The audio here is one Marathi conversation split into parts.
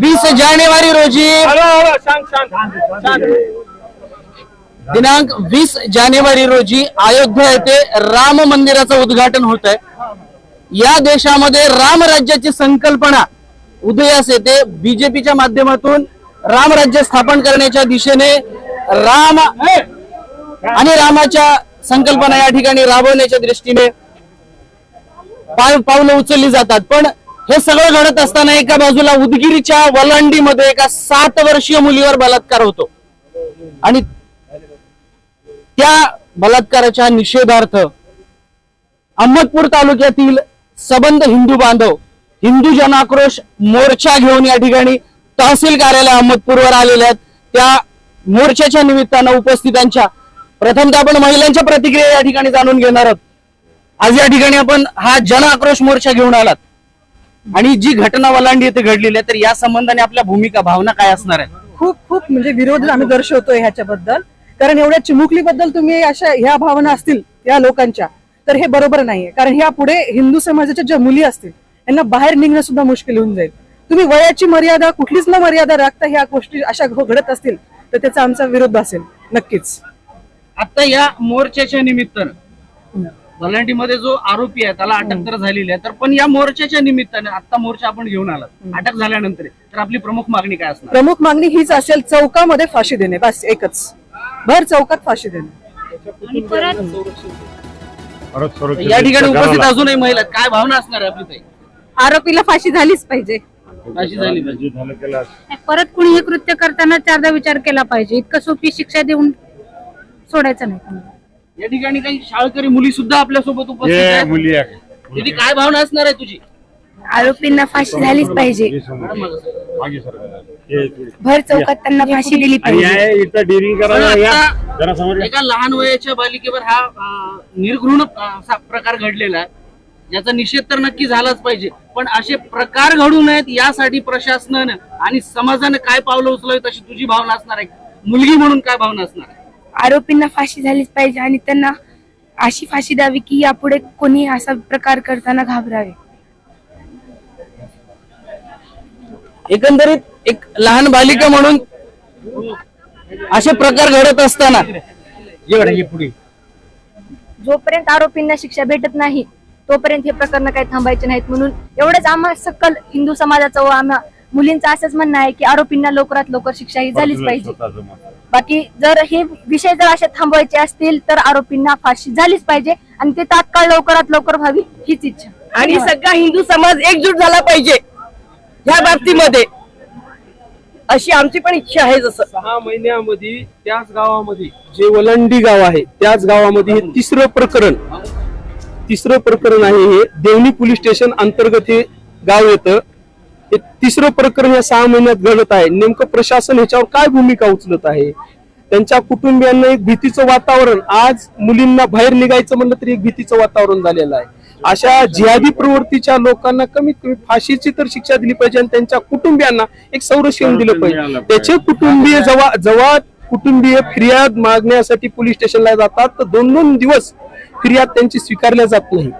वीस जानेवारी रोजी दिनांक वीस जानेवारी रोजी अयोध्या येथे राम मंदिराचं उद्घाटन होत आहे या देशामध्ये राम राज्याची संकल्पना उदयास येते. बीजेपीच्या माध्यमातून राम राज्य स्थापन करण्याच्या दिशेने राम आणि रामाच्या संकल्पना या ठिकाणी राबवण्याच्या दृष्टीने पावलं उचलली जातात. पण हे सगळं घडत असताना एका बाजूला उदगिरीच्या वलांडीमध्ये एका सात वर्षीय मुलीवर बलात्कार होतो. आणि त्या बलात्काराच्या निषेधार्थ अहमदपूर तालुक्यातील सबंध हिंदू बांधव हिंदू जनाक्रोश मोर्चा घेऊन या ठिकाणी तहसील कार्यालय अहमदपूरवर आलेले आहेत. त्या मोर्चाच्या निमित्तानं उपस्थितांच्या प्रथमतः आपण महिलांच्या प्रतिक्रिया या ठिकाणी जाणून घेणार आहोत. आज या ठिकाणी आपण हा जन आक्रोश मोर्चा घेऊन आलात. आणि जी घटना वलांडी येथे घडलेली आहे तर या संबंधाने आपल्या भूमिका भावना काय असणार आहे खूप खूप म्हणजे विरोध आम्ही दर्शवतोय ह्याच्याबद्दल. कारण एवढ्या चिमुकलीबद्दल तुम्ही अशा ह्या भावना असतील या लोकांच्या तर हे बरोबर नाहीये. कारण ह्या पुढे हिंदू समाजाच्या ज्या मुली असतील यांना बाहेर निघणं सुद्धा मुश्किल होऊन जाईल. तुम्ही वयाची मर्यादा कुठलीच न मर्यादा राखता ह्या गोष्टी अशा घडत असतील तर त्याचा आमचा विरोध असेल. नक्कीच. आता या मोर्चाच्या निमित्तानं वलांडीमध्ये जो आरोपी आहे त्याला अटक तर झालेली आहे. तर पण या मोर्चाच्या निमित्तानं आता मोर्चा आपण घेऊन आला अटक झाल्यानंतर तर आपली प्रमुख मागणी काय असणार? प्रमुख मागणी हीच असेल चौकामध्ये फाशी देणे बस एकच. भर चौकात फाशी देणे. या ठिकाणी उपस्थित अजूनही महिला. काय भावना असणार आहे आपली ताई? आरोपीला फाशी झालीच पाहिजे. अशी झाली पाहिजे. परत कुणी हे कृत्य करताना चारदा विचार केला पाहिजे. इतकं सोपी शिक्षा देऊन सोडायचं नाही. या ठिकाणी काही शाळकरी मुली सुद्धा आपल्यासोबत उपस्थित आहेत. मुली आहे. दीदी काय भावना असणार आहे तुझी? आरोपींना फाशी झालीच पाहिजे. मागे सरकार हे थोडी. भर चौकात त्यांना फाशी दिली आणि पाहिजे. या इथं डिरिंग पण करायला या. आता जरा समोर एका लहान वयाच्या बालिकेवर हा अं, निर्घृण अं, असा प्रकार घडलेला आहे. याचा निषेध तर नक्की झालाच पाहिजे. पण असे प्रकार घडू नयेत यासाठी प्रशासनानं आणि समाजानं काय पावलं उचलावीत अशी तुझी भावना असणार आहे? मुलगी म्हणून काय भावना असणार आहे? आरोपींना फाशी झालीच पाहिजे आणि त्यांना अशी फाशी द्यावी की यापुढे कोणी असा प्रकार करताना घाबरावे. एकंदरीत एक लहान बालिका म्हणून असे प्रकार घडत असताना पुढे जोपर्यंत आरोपींना शिक्षा भेटत नाही तोपर्यंत हे प्रकरण काही थांबायचे नाहीत. म्हणून एवढंच आम्हा सकल हिंदू समाजाचं व आम्हा मुलींचं असंच म्हणणं आहे की आरोपींना लवकरात लवकर शिक्षा ही झालीच पाहिजे. बाकी जर हे विषय जर असे थांबवायचे असतील तर आरोपींना फाशी झालीच पाहिजे आणि ते तात्काळ लवकरात लवकर व्हावी हीच इच्छा. आणि सगळा हिंदू समाज एकजूट झाला पाहिजे ह्या बाबतीमध्ये. अशी आमची पण इच्छा आहे जसं. सहा महिन्यामध्ये त्याच गावामध्ये जे वलंडी गाव आहे त्याच गावामध्ये हे तिसरं प्रकरण तिसरं प्रकरण आहे हे. देवणी पोलीस स्टेशन अंतर्गत हे गाव येतं. हे तिसरं प्रकरण या सहा महिन्यात घडत आहे. नेमकं प्रशासन ह्याच्यावर काय भूमिका उचलत आहे? त्यांच्या कुटुंबियांना एक भीतीचं वातावरण. आज मुलींना बाहेर निघायचं म्हणलं तरी एक भीतीचं वातावरण झालेलं आहे. अशा जिहादी प्रवृत्तीच्या लोकांना कमीत कमी फाशीची तर शिक्षा दिली पाहिजे आणि त्यांच्या कुटुंबियांना एक संरक्षण दिलं पाहिजे. त्याचे कुटुंबीय जेव्हा जेव्हा कुटुंबीय फिर्याद मागण्यासाठी पोलीस स्टेशनला जातात. तर दोन दोन दिवस फिर्याद त्यांची स्वीकारल्या जात नाही.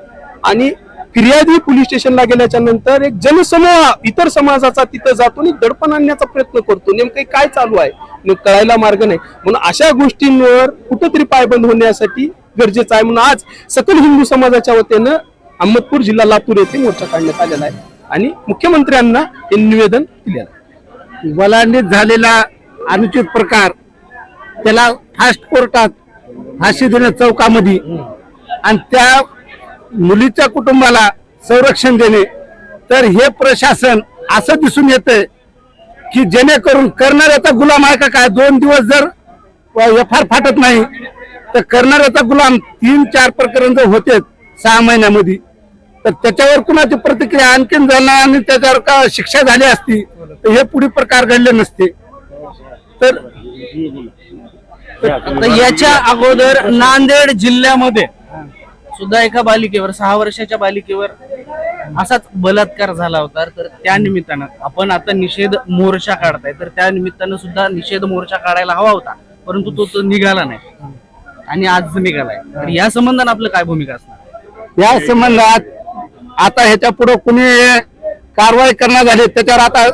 आणि फिर्यादी पोलीस स्टेशनला गेल्याच्यानंतर एक जनसमूह इतर समाजाचा तिथं जातो आणि दडपण आणण्याचा प्रयत्न करतो. नेमकं काय चालू आहे? कळायला मार्ग नाही. म्हणून अशा गोष्टींवर कुठंतरी पायबंद होण्यासाठी गरजेचं आहे. म्हणून आज सकल हिंदू समाजाच्या वतीनं अहमदपूर जिल्हा लातूर येथे मोर्चा काढण्यात आलेला आहे. आणि मुख्यमंत्र्यांना हे निवेदन दिलेलं आहे. वलांडीत झालेला अनुचित प्रकार त्याला फास्ट कोर्टात फाशी देण्या चौकामध्ये आणि त्या मुलीच्या कुटुंबाला संरक्षण देणे. तर हे प्रशासन असं दिसून येतंय की जेणेकरून करणाऱ्याचा गुलाम आहे का काय? दोन दिवस जर एफ आर फाटत नाही तर करणाऱ्याचा गुलाम तीन चार प्रकरण जर होते सहा महिन्यामध्ये तर त्याच्यावर कुणाची प्रतिक्रिया? आणखीन झाला आणि त्याच्यावर का शिक्षा झाली असती तर हे पुढे प्रकार घडले नसते. तर याच्या अगोदर नांदेड जिल्ह्यामध्ये सुद्धा एका बालिकेवर सहा वर्षाच्या बालिकेवर असाच बलात्कार झाला होता. तर त्या निमित्तानं आपण आता निषेध मोर्चा काढताय. तर त्या निमित्तानं सुद्धा निषेध मोर्चा काढायला हवा होता. परंतु तो तो निघाला नाही. आणि आज निघालाय. तर या संबंधानं आपलं काय भूमिका असणार? या संबंधात आता ह्याच्या पुढे कुणी कारवाई करण्यात आली त्याच्यावर आता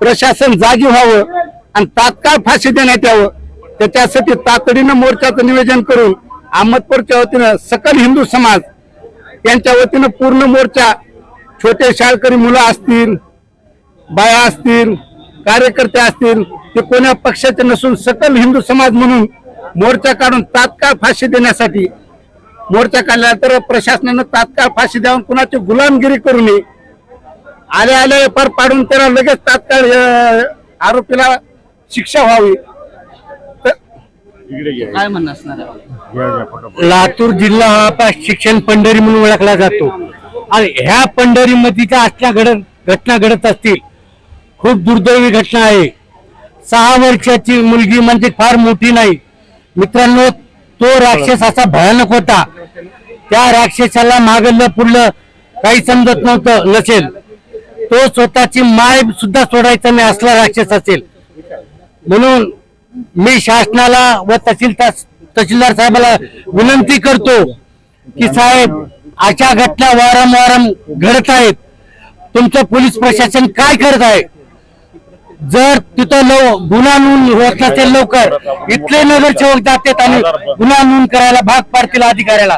प्रशासन जागी व्हावं आणि तात्काळ फाशी देण्यात यावं. त्याच्यासाठी तातडीनं मोर्चाचं निवेदन करून अहमदपूरच्या वतीनं सकल हिंदू समाज यांच्या वतीनं पूर्ण मोर्चा छोटे शाळकरी मुलं असतील बाया असतील कार्यकर्ते असतील ते कोण्या पक्षाचे नसून सकल हिंदू समाज म्हणून मोर्चा काढून तात्काळ फाशी देण्यासाठी मोर्चा काढल्यानंतर प्रशासनानं तात्काळ फाशी द्यावून कुणाची गुलामगिरी करू नये. आले आले पार पाडून त्याला लगेच तात्काळ आरोपीला शिक्षा व्हावी. काय म्हणणं असणार आहे. लातूर जिल्हा हा आपला शिक्षण पंढरी म्हणून ओळखला जातो. आणि ह्या पंढरीमध्ये ज्या असल्या घडत घटना घडत असतील खूप दुर्दैवी घटना आहे. सहा वर्षाची मुलगी म्हणजे फार मोठी नाही. मित्रांनो तो राक्षस असा भयानक होता. त्या राक्षसाला मागलं पुढलं काही समजत नव्हतं नसेल. तो स्वतःची माय सुद्धा सोडायचा नाही असला राक्षस असेल. म्हणून मी शासनाला व तहसीलदार तहसीलदार साहेबाला विनंती करतो की साहेब अशा घटना वारंवार घडत आहेत. तुमचं पोलीस प्रशासन काय करत आहे? जर तिथं लव गुन्हा नोंद होत नसेल लवकर इथले नगरसेवक जातात आणि गुन्हा नोंद करायला भाग पाडतील अधिकाऱ्याला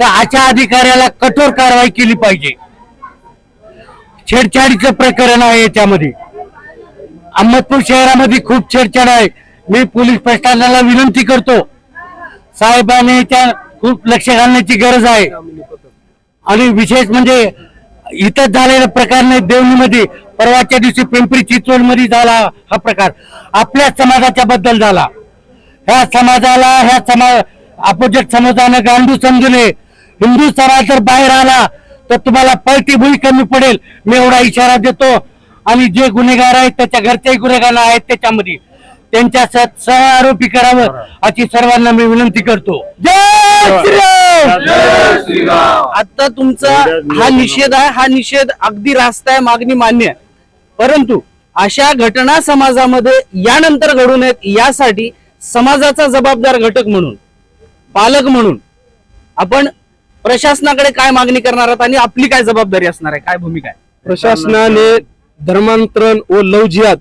तर अशा अधिकाऱ्याला कठोर कारवाई केली पाहिजे. छेडछाडीचं प्रकरण आहे याच्यामध्ये. अहमदपूर शहरामध्ये खूप छेडछाड आहे. मी पोलीस प्रशासनाला विनंती करतो. साहेबांनी त्या खूप लक्ष घालण्याची गरज आहे. आणि विशेष म्हणजे इथं झालेला प्रकार नाही देवणीमध्ये परवाच्या दिवशी पिंपरी चिंचवडमध्ये झाला हा प्रकार. आपल्या समाजाच्या बद्दल झाला. ह्या समाजाला ह्या समाज अपोजिट समाजानं गांडू समजू नये. हिंदू समाज जर बाहेर आला तर तुम्हाला पळती भुई कमी पडेल. मी एवढा इशारा देतो. आणि जे गुन्हेगार आहेत त्याच्या घरच्याही गुन्हेगार आहेत त्याच्यामध्ये. त्यांच्या सह सह आरोपी करावं अशी सर्वांना मी विनंती करतो. जय आता तुमचा हा निषेध आहे हा निषेध अगदी रास्त आहे मागणी मान्य आहे. परंतु अशा घटना समाजामध्ये यानंतर घडू नयेत यासाठी समाजाचा जबाबदार घटक म्हणून पालक म्हणून आपण प्रशासनाकडे काय मागणी करणार आहात आणि आपली काय जबाबदारी असणार आहे? काय भूमिका आहे? प्रशासनाने धर्मांतरण व लव जिहाद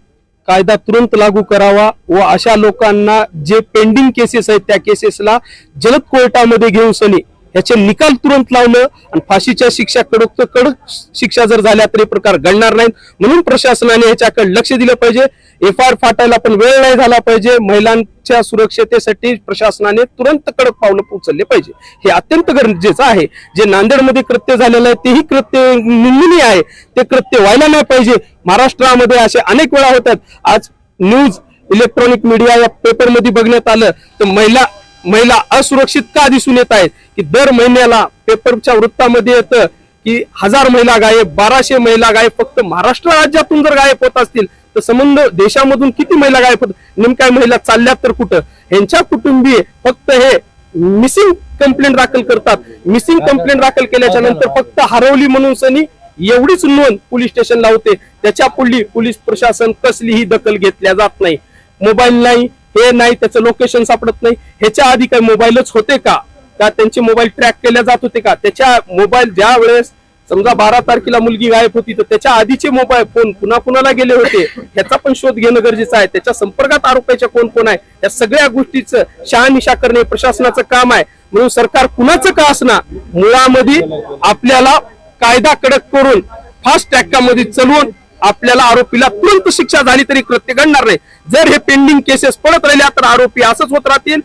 कायदा तुरंत लागू करावा व अशा लोकांना जे पेंडिंग केसेस आहेत त्या केसेसला जलद कोर्टामध्ये घेऊन सनी. याचे निकाल तुरंत लावलं आणि फाशीच्या शिक्षा कडक तर कडक शिक्षा जर झाल्या तरी प्रकार घडणार नाहीत. म्हणून प्रशासनाने ह्याच्याकडे लक्ष दिलं पाहिजे. एफ आय आर फाटायला पण वेळ नाही झाला पाहिजे. महिलांच्या सुरक्षतेसाठी प्रशासनाने तुरंत कडक पावलं उचलले पाहिजे. हे अत्यंत गरजेचं आहे. जे नांदेडमध्ये कृत्य झालेलं आहे तेही कृत्य निंदनीय आहे. ते कृत्य व्हायला नाही पाहिजे. महाराष्ट्रामध्ये असे अनेक वेळा होतात. आज न्यूज इलेक्ट्रॉनिक मीडिया या पेपरमध्ये बघण्यात आलं. तर महिला महिला असुरक्षित का दिसून येत आहेत? की दर महिन्याला पेपरच्या वृत्तामध्ये येतं की हजार महिला गायब बाराशे महिला गायब फक्त महाराष्ट्र राज्यातून जर गायब होत असतील तर संबंध देशामधून किती महिला गायब होत? नेमक्या महिला चालल्यात तर कुठं? ह्यांच्या कुटुंबीय फक्त हे मिसिंग कंप्लेंट दाखल करतात. मिसिंग कंप्लेंट दाखल केल्याच्यानंतर फक्त हरवली म्हणून सनी एवढीच नोंद पोलीस स्टेशनला होते. त्याच्या पुढली पोलीस प्रशासन कसलीही दखल घेतल्या जात नाही. मोबाईल नाही हे नाही त्याचं लोकेशन सापडत नाही. ह्याच्या आधी काही मोबाईलच होते का? का त्यांचे मोबाईल ट्रॅक केल्या जात होते का? त्याच्या मोबाईल ज्या वेळेस समजा बारा तारखेला मुलगी गायब होती तर त्याच्या आधीचे मोबाईल फोन पुन्हा कुणाला गेले होते. ह्याचा पण शोध घेणं गरजेचं आहे. त्याच्या संपर्कात आरोपाच्या कोण कोण आहे? या सगळ्या गोष्टीचं शहानिशा करणे प्रशासनाचं काम आहे. म्हणून सरकार कुणाचं का असणार मुळामध्ये आपल्याला कायदा कडक करून फास्ट ट्रॅकामध्ये चलवून आपल्याला आरोपीला तुरंत शिक्षा झाली तरी कृत्य घडणार नाही. जर हे पेंडिंग केसेस पडत राहिल्या तर आरोपी असंच होत राहतील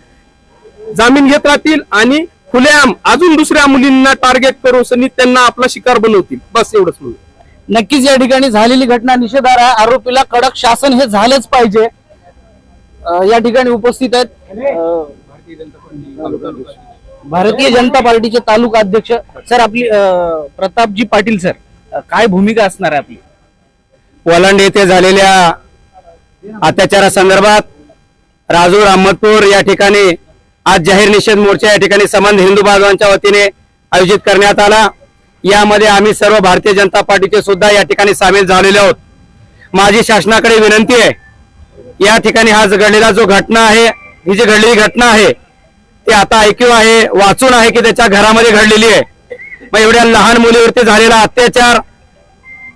जामीन घेत राहतील आणि खुलेआम अजून दुसऱ्या मुलींना टार्गेट करून सनी त्यांना आपला शिकार बनवतील. बस एवढंच म्हणून. नक्कीच या ठिकाणी झालेली घटना निषेधार आहे. आरोपीला कडक शासन हे झालंच पाहिजे. या ठिकाणी उपस्थित आहेत भारतीय जनता पार्टीचे तालुका अध्यक्ष सर आपली प्रतापजी पाटील सर काय भूमिका असणार आहे आपली? वलंड येथे झालेल्या अत्याचारासंदर्भात राजूर अहमदपूर या ठिकाणी आज जाहीर निषेध मोर्चा या ठिकाणी संबंध हिंदू बांधवांच्या वतीने आयोजित करण्यात आला. यामध्ये आम्ही सर्व भारतीय जनता पार्टीचे सुद्धा या ठिकाणी सामील झालेले आहोत. माझी शासनाकडे विनंती आहे या ठिकाणी हा घडलेला जो घटना आहे ही जी घडलेली घटना आहे ती आता ऐकू आहे वाचून आहे की त्याच्या घरामध्ये घडलेली आहे. मग एवढ्या लहान मुलीवरती झालेला अत्याचार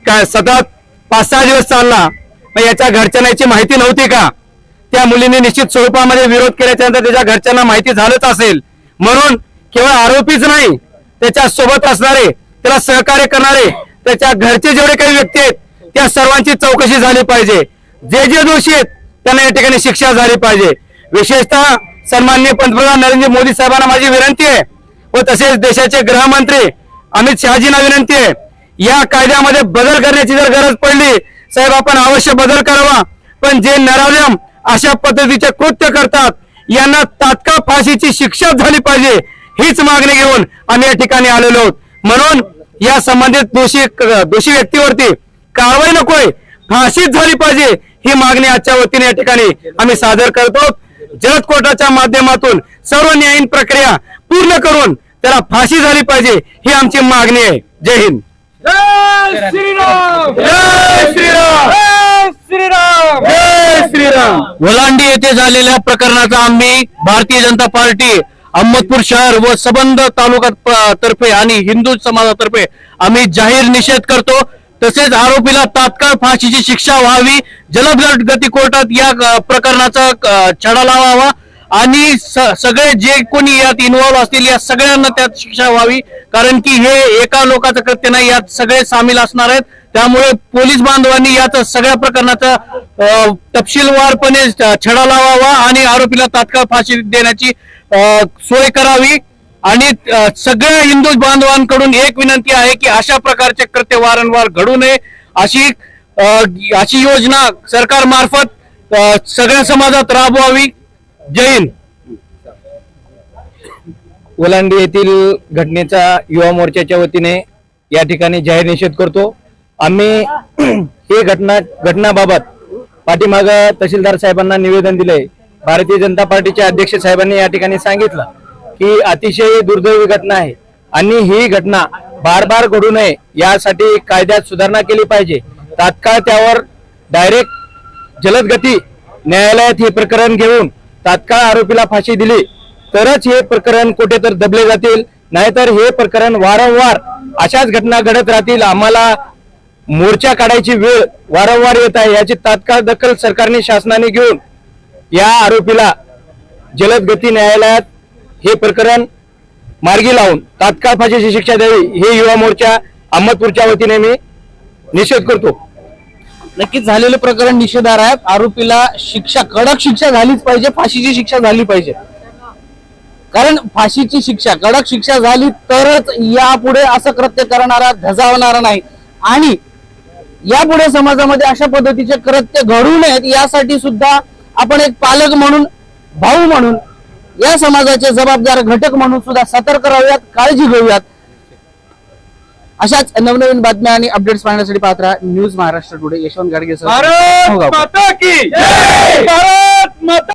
काय सतत पाच सहा दिवस चालला. मग याच्या घरच्यांना याची माहिती नव्हती का? त्या मुलीने निश्चित स्वरूपामध्ये विरोध केल्याच्यानंतर त्याच्या घरच्यांना माहिती झालंच असेल. म्हणून केवळ आरोपीच नाही त्याच्या सोबत असणारे त्याला सहकार्य करणारे त्याच्या घरचे जेवढे काही व्यक्ती आहेत त्या सर्वांची चौकशी झाली पाहिजे. जे जे दोषी आहेत त्यांना या ठिकाणी शिक्षा झाली पाहिजे. विशेषतः सन्माननीय पंतप्रधान नरेंद्र मोदी साहेबांना माझी विनंती आहे व तसेच देशाचे गृहमंत्री अमित शहाजींना विनंती आहे. या कायद्यामध्ये बदल करण्याची जर गरज पडली साहेब आपण अवश्य बदल करावा. पण जे नराजम अशा पद्धतीचे कृत्य करतात यांना तात्काळ फाशीची शिक्षा झाली पाहिजे हीच मागणी घेऊन आम्ही या ठिकाणी आलेलो आहोत. म्हणून या संबंधित दोषी दोषी व्यक्तीवरती कारवाई नकोय फाशीच झाली पाहिजे ही मागणी आजच्या वतीने या ठिकाणी आम्ही सादर करतो जलद कोर्टाच्या माध्यमातून सर्व न्यायीन प्रक्रिया पूर्ण करून त्याला फाशी झाली पाहिजे ही आमची मागणी आहे. जय हिंद. जय श्रीराम! जय श्रीराम! जय श्रीराम! वलांडी येथे झालेल्या प्रकरणाचा आम्ही भारतीय जनता पार्टी अहमदपूर शहर व सबंध तालुका तर्फे आणि हिंदू समाजातर्फे आम्ही जाहीर निषेध करतो. तसेच आरोपीला तात्काळ फाशीची शिक्षा व्हावी. जलद गती कोर्टात या प्रकरणाचा छडा लावावा. आणि स- सगळे जे कोणी यात इन्व्हॉल्व्ह असतील या सगळ्यांना त्यात शिक्षा व्हावी. कारण की हे एका लोकांचं कृत्य नाही यात सगळे सामील असणार आहेत. त्यामुळे पोलीस बांधवांनी यात सगळ्या प्रकरणाचा तपशीलवारपणे छडा लावावा आणि आरोपीला तात्काळ फाशी देण्याची सोय करावी. आणि सगळ्या हिंदू बांधवांकडून एक विनंती आहे की अशा प्रकारचे कृत्य वारंवार घडू नये. अशी अशी योजना सरकार मार्फत सगळ्या समाजात राबवावी. जैन ओलांडी येथील घटनेचा युवा मोर्चाच्या वतीने या ठिकाणी जाहीर निषेध करतो. आम्ही ही घटना घटनाबाबत पाठीमाग तहसीलदार साहेबांना निवेदन दिले भारतीय जनता पार्टीचे अध्यक्ष साहेबांनी या ठिकाणी सांगितलं की अतिशय दुर्दैवी घटना आहे आणि ही घटना बार बार घडू नये यासाठी कायद्यात सुधारणा केली पाहिजे. तात्काळ त्यावर डायरेक्ट जलद गती न्यायालयात हे प्रकरण घेऊन तात्काळ आरोपीला फाशी दिली. तरच हे प्रकरण कुठे तर दबले जातील. नाहीतर हे प्रकरण वारंवार अशाच घटना घडत राहतील. आम्हाला मोर्चा काढायची वेळ वारंवार येत आहे. याची तात्काळ दखल सरकारने शासनाने घेऊन या आरोपीला जलद गती न्यायालयात हे प्रकरण मार्गी लावून तात्काळ फाशीची शिक्षा द्यावी. हे युवा मोर्चा अहमदपूरच्या वतीने मी निषेध करतो. नक्कीच झालेलं प्रकरण निषेधार आहे. आरोपीला शिक्षा कडक शिक्षा झालीच पाहिजे फाशीची शिक्षा झाली पाहिजे. कारण फाशीची शिक्षा कडक शिक्षा झाली तरच यापुढे असं कृत्य करणारा धजावणारा नाही. आणि यापुढे समाजामध्ये अशा पद्धतीचे कृत्य घडू नयेत यासाठी सुद्धा आपण एक पालक म्हणून भाऊ म्हणून या समाजाचे जबाबदार घटक म्हणून सुद्धा सतर्क राहूयात काळजी घेऊयात. अशाच नवनवीन बातम्या आणि अपडेट्स पाहण्यासाठी पाहत राहा news Maharashtra today Yashwant Gadge sir. Bharat माता की जय! भारत माता